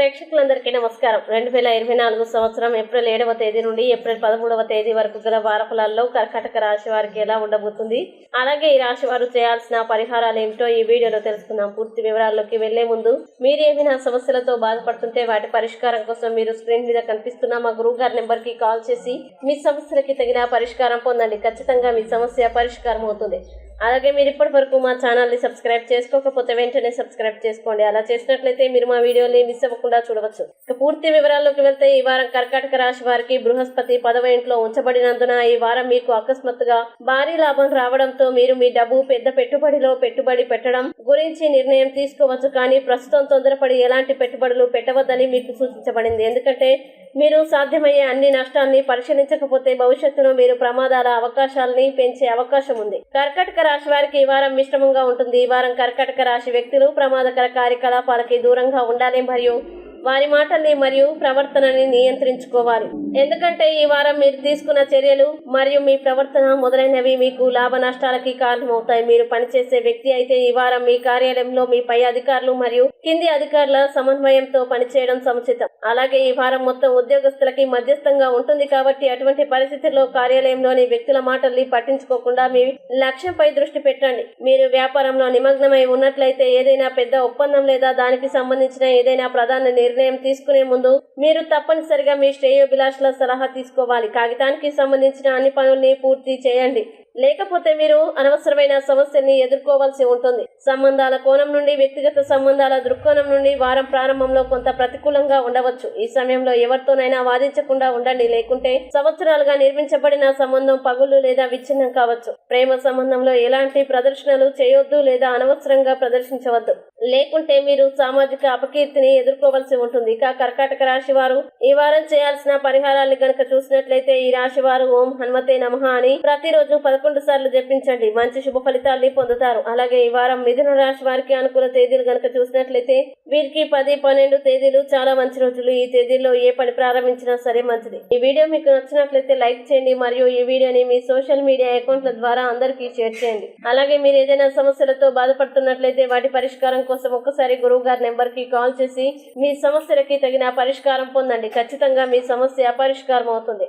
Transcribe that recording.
ప్రేక్షకులందరికీ నమస్కారం. రెండు వేల ఇరవై నాలుగు సంవత్సరం ఏప్రిల్ ఏడవ తేదీ నుండి ఏప్రిల్ పదమూడవ తేదీ వరకు గల వారఫలాల్లో కర్కాటక రాశి వారికి ఎలా ఉండబోతుంది? అలాగే ఈ రాశి వారు చేయాల్సిన పరిహారాలు ఏమిటో ఈ వీడియోలో తెలుసుకుందాం. పూర్తి వివరాల్లోకి వెళ్ళే ముందు మీరు ఏమైనా సమస్యలతో బాధపడుతుంటే వాటి పరిష్కారం కోసం మీరు స్క్రీన్ మీద కనిపిస్తున్న మా గురువు గారి నెంబర్కి కాల్ చేసి మీ సమస్యలకి తగిన పరిష్కారం పొందండి. ఖచ్చితంగా మీ సమస్య పరిష్కారం అవుతుంది. అలాగే మీరు ఇప్పటి వరకు మా ఛానల్ని సబ్స్క్రైబ్ చేసుకోకపోతే వెంటనే సబ్స్క్రైబ్ చేసుకోండి. అలా చేసినట్లయితే మీరు మా వీడియోని మిస్ అవ్వకుండా చూడవచ్చు. ఇక పూర్తి వివరాల్లోకి వెళ్తే ఈ వారం కర్కాటక రాశి వారికి బృహస్పతి పదవ ఇంట్లో ఉంచబడినందున ఈ వారం మీకు అకస్మాత్తుగా భారీ లాభం రావడంతో మీరు మీ డబ్బు పెద్ద పెట్టుబడిలో పెట్టుబడి పెట్టడం గురించి నిర్ణయం తీసుకోవచ్చు. కానీ ప్రస్తుతం తొందరపడి ఎలాంటి పెట్టుబడులు పెట్టవద్దని మీకు సూచించబడింది. ఎందుకంటే మీరు సాధ్యమయ్యే అన్ని నష్టాన్ని పరిశీలించకపోతే భవిష్యత్తులో మీరు ప్రమాదాల అవకాశాలని పెంచే అవకాశం ఉంది. కర్కాటక రాశి వారికి ఈ వారం మిశ్రమంగా ఉంటుంది. ఈ వారం కర్కాటక రాశి వ్యక్తులు ప్రమాదకర కార్యకలాపాలకి దూరంగా ఉండాలి. మరియు వారి మాటల్ని మరియు ప్రవర్తనని నియంత్రించుకోవాలి. ఎందుకంటే ఈ వారం మీరు తీసుకున్న చర్యలు మరియు మీ ప్రవర్తన మొదలైనవి మీకు లాభ నష్టాలకి కారణమవుతాయి. మీరు పనిచేసే వ్యక్తి అయితే ఈ వారం మీ కార్యాలయంలో మీ పై అధికారులు మరియు కింది అధికారుల సమన్వయంతో పనిచేయడం సముచితం. అలాగే ఈ వారం మొత్తం ఉద్యోగస్తులకి మధ్యస్థంగా ఉంటుంది కాబట్టి అటువంటి పరిస్థితుల్లో కార్యాలయంలోని వ్యక్తుల మాటల్ని పట్టించుకోకుండా మీ లక్ష్యంపై దృష్టి పెట్టండి. మీరు వ్యాపారంలో నిమగ్నమై ఉన్నట్లయితే ఏదైనా పెద్ద ఒప్పందం లేదా దానికి సంబంధించిన ఏదైనా ప్రధాన నిర్ణయం తీసుకునే ముందు మీరు తప్పనిసరిగా మీ శ్రేయోభిలాషుల సలహా తీసుకోవాలి. కాగితానికి సంబంధించిన అన్ని పనుల్ని పూర్తి చేయండి. లేకపోతే మీరు అనవసరమైన సమస్యల్ని ఎదుర్కోవాల్సి ఉంటుంది. సంబంధాల కోణం నుండి వ్యక్తిగత సంబంధాల దృక్కోణం నుండి వారం ప్రారంభంలో కొంత ప్రతికూలంగా ఉండవచ్చు. ఈ సమయంలో ఎవరితోనైనా వాదించకుండా ఉండండి. లేకుంటే సంవత్సరాలుగా నిర్మించబడిన సంబంధం పగులు లేదా విచ్ఛిన్నం కావచ్చు. ప్రేమ సంబంధంలో ఎలాంటి ప్రదర్శనలు చేయొద్దు లేదా అనవసరంగా ప్రదర్శించవద్దు. లేకుంటే మీరు సామాజిక అపకీర్తిని ఎదుర్కోవాల్సి ఉంటుంది. ఇక కర్కాటక రాశి వారు ఈ వారం చేయాల్సిన పరిహారాలు గనక చూసినట్లయితే ఈ రాశి వారు ఓం హనుమతే నమః అని ప్రతిరోజు పదకొండు సార్లు జపించండి. మంచి శుభ ఫలితాల్ని పొందుతారు. అలాగే ఈ వారం మిథున రాశి వారికి అనుకూల తేదీలు గనక చూసినట్లయితే వీరికి పది పన్నెండు తేదీలు చాలా మంచి రోజులు. ఈ తేదీల్లో ఏ పని ప్రారంభించినా సరే మంచిది. ఈ వీడియో మీకు నచ్చినట్లయితే లైక్ చేయండి. మరియు ఈ వీడియోని మీ సోషల్ మీడియా అకౌంట్ల ద్వారా అందరికీ షేర్ చేయండి. అలాగే మీరు ఏదైనా సమస్యలతో బాధపడుతున్నట్లయితే వాటి పరిష్కారం కోసం ఒక్కసారి గురువు గారి నెంబర్కి కాల్ చేసి మీ సమస్యలకి తగిన పరిష్కారం పొందండి. ఖచ్చితంగా మీ సమస్య పరిష్కారం అవుతుంది